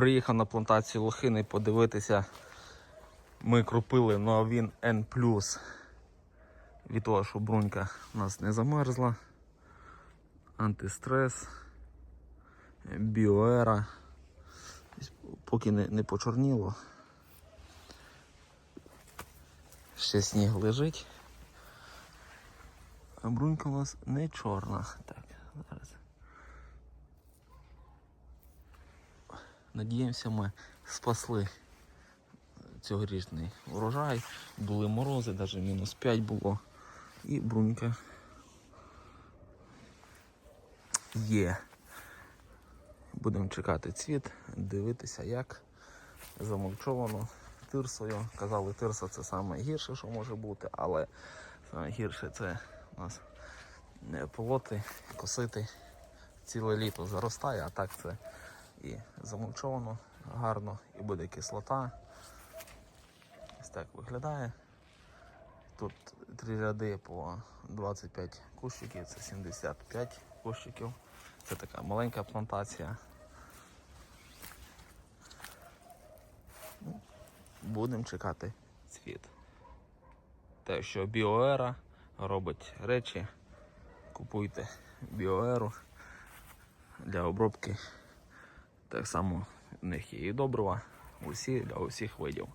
Приїхав на плантацію лохини подивитися. Ми кропили Новін N+. Від того, що брунька у нас не замерзла. Антистрес, біоера. Поки не, не почорніло. Ще сніг лежить. А брунька у нас не чорна. Так, зараз. Надіємося, ми спасли цьогорічний урожай. Були морози, навіть мінус 5 було. І брунька є. Будемо чекати цвіт, дивитися, як замульчовано тирсою. Казали, тирса це найгірше, що може бути, але найгірше це у нас не полоти, косити ціле літо заростає, а так це і замульчовано гарно, і буде кислота. Ось так виглядає. Тут три ряди по 25 кущиків, це 75 кущиків. Це така маленька плантація. Ну, Будемо чекати цвіт. Те, що біоера робить речі, купуйте біоеру для обробки. Так само в них є і добрива, усі для усіх видів.